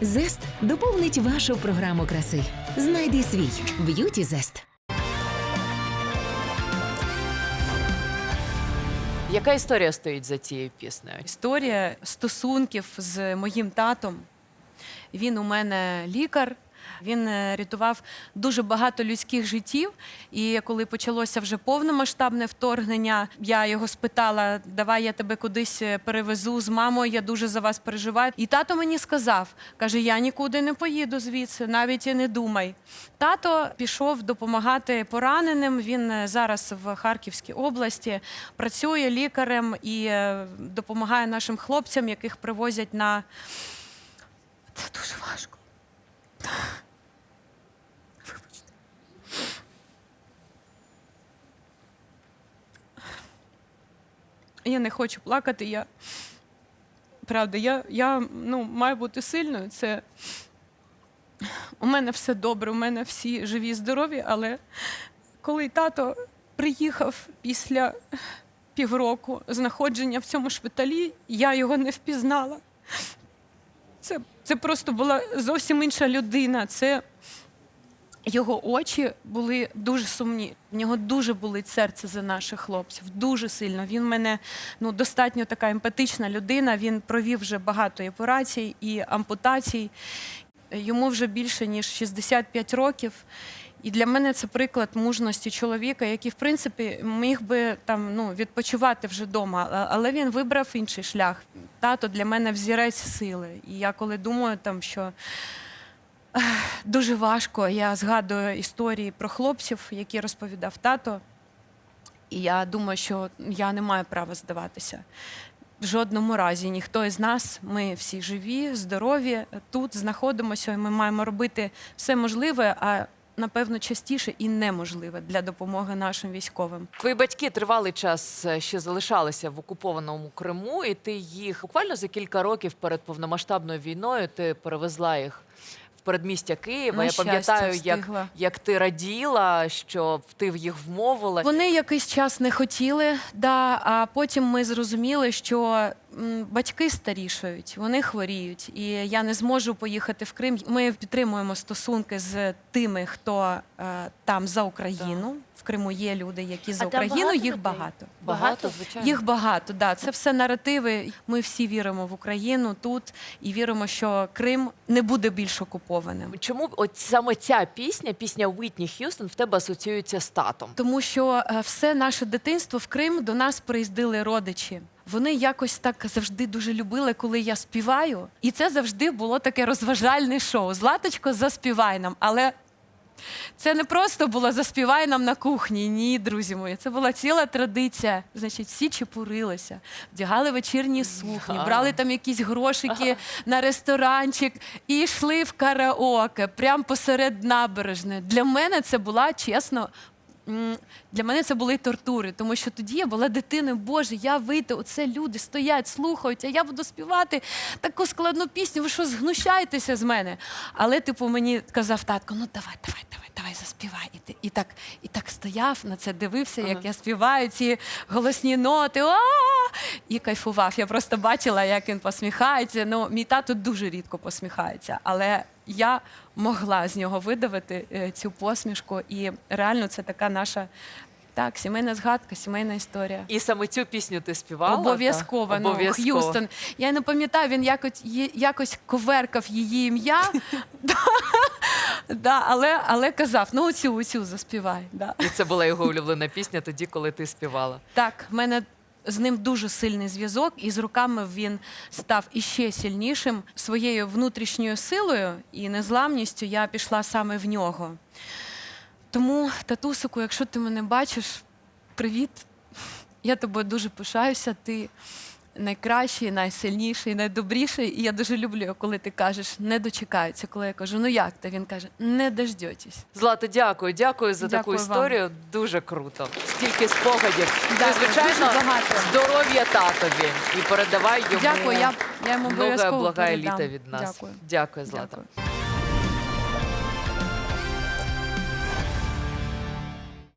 Зест доповнить вашу програму краси. Знайди свій б'юті зест. Яка історія стоїть за цією піснею? Історія стосунків з моїм татом. Він у мене лікар. Він е, рятував дуже багато людських життів. І коли почалося вже повномасштабне вторгнення, я його спитала: давай я тебе кудись е, перевезу з мамою. Я дуже за вас переживаю. І тато мені сказав: каже: Я нікуди не поїду звідси, навіть і не думай. Тато пішов допомагати пораненим. Він е, зараз в Харківській області працює лікарем і допомагає нашим хлопцям, яких привозять на це дуже важко. Я не хочу плакати. Я правда, я, я ну, маю бути сильною. Це у мене все добре, у мене всі живі, здорові, але коли тато приїхав після півроку знаходження в цьому шпиталі, я його не впізнала. Це, це просто була зовсім інша людина. Це його очі були дуже сумні. В нього дуже болить серце за наших хлопців. Дуже сильно. Він мене ну, достатньо така емпатична людина. Він провів вже багато операцій і ампутацій. Йому вже більше ніж 65 років. І для мене це приклад мужності чоловіка, який, в принципі, міг би там ну, відпочивати вже вдома, але він вибрав інший шлях. Тато для мене взірець сили. І я коли думаю, там, що дуже важко, я згадую історії про хлопців, які розповідав тато. І я думаю, що я не маю права здаватися. В жодному разі ніхто із нас, ми всі живі, здорові, тут знаходимося, і ми маємо робити все можливе, а напевно частіше і неможливе для допомоги нашим військовим. Твої батьки тривалий час е, ще залишалися в окупованому Криму, і ти їх буквально за кілька років перед повномасштабною війною ти перевезла їх передмістя Києва. На Я щастя, пам'ятаю, як, встигла. як ти раділа, що ти їх вмовила. Вони якийсь час не хотіли, да, а потім ми зрозуміли, що м, батьки старішають, вони хворіють, і я не зможу поїхати в Крим. Ми підтримуємо стосунки з тими, хто е, там за Україну. В Криму є люди, які за А там Україну, багато їх людей? багато. Багато, звичайно. Їх багато, да. Це все наративи. Ми всі віримо в Україну тут і віримо, що Крим не буде більш окупованим. Чому от саме ця пісня, пісня Уітні Х'юстон, в тебе асоціюється з татом? Тому що е, все наше дитинство в Крим до нас приїздили родичі. Вони якось так завжди дуже любили, коли я співаю. І це завжди було таке розважальне шоу. Златочко, заспівай нам. Але це не просто було заспівай нам на кухні. Ні, друзі мої. Це була ціла традиція. Значить, всі чепурилися, вдягали вечірні сукні, брали там якісь грошики на ресторанчик і йшли в караоке прямо посеред набережної. Для мене це була чесно. Для мене це були тортури, тому що тоді я була дитиною. Боже, я вийду, оце люди стоять, слухають, а я буду співати таку складну пісню. Ви що згнущаєтеся з мене? Але, типу, мені казав татко, ну давай, давай, давай, давай, заспівай. І, і, так, і так стояв на це, дивився, як я співаю ці голосні ноти. І кайфував. Я просто бачила, як він посміхається. Ну, мій тато дуже рідко посміхається, але я могла з нього видавити е, цю посмішку. І реально це така наша так, сімейна згадка, сімейна історія. І саме цю пісню ти співала? Обов'язково, ну, Обов'язково. Х'юстон. Я не пам'ятаю, він якось, якось коверкав її ім'я. Да, але, але казав, ну оцю, оцю заспівай. Да. І це була його улюблена пісня тоді, коли ти співала. Так, в мене з ним дуже сильний зв'язок, і з роками він став іще сильнішим. Своєю внутрішньою силою і незламністю я пішла саме в нього. Тому, татусику, якщо ти мене бачиш, привіт. Я тобою дуже пишаюся. Ти найкращий, найсильніший, найдобріший. І я дуже люблю, коли ти кажеш не дочекаються. Коли я кажу, ну як ти? Він каже, не дождетесь. Злата, дякую, дякую за таку історію. вам. Дуже круто. Стільки спогадів. Дякую, Ти, звичайно, здоров'я татові і передавай йому Я, я йому обов'язково блага літа від нас. Дякую. Дякую, Злата. Дякую.